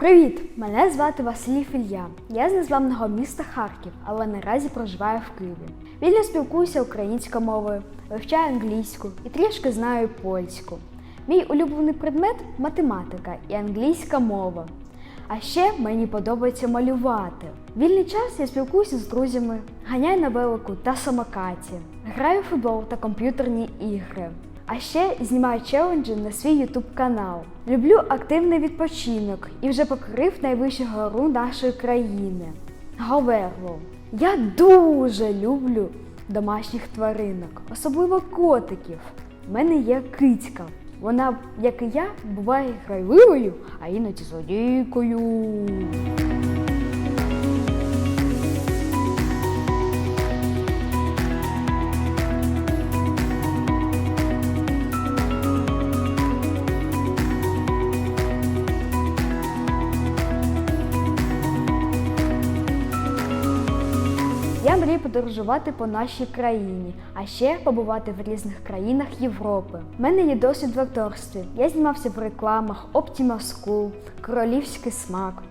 Привіт! Мене звати Василій Філья. Я з незламного міста Харків, але наразі проживаю в Києві. Вільно спілкуюся українською мовою, вивчаю англійську і трішки знаю польську. Мій улюблений предмет математика і англійська мова. А ще мені подобається малювати. Вільний час я спілкуюся з друзями, ганяю на велику та самокаті, граю в футбол та комп'ютерні ігри. А ще знімаю челенджі на свій YouTube канал. Люблю активний відпочинок і вже покорив найвищу гору нашої країни Говерлу. Я дуже люблю домашніх тваринок, особливо котиків. У мене є кицька. Вона, як і я, буває грайливою, а іноді злодійкою. Я мрію подорожувати по нашій країні, а ще побувати в різних країнах Європи. У мене є досвід в акторстві. Я знімався в рекламах Optima School, Королівський смак.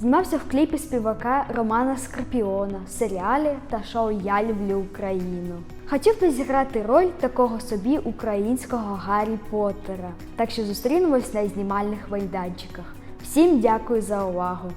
Знімався в кліпі співака Романа Скорпіона, серіалі та шоу Я люблю Україну. Хотів би зіграти роль такого собі українського Гаррі Поттера. Так що зустрінемось на знімальних майданчиках. Всім дякую за увагу!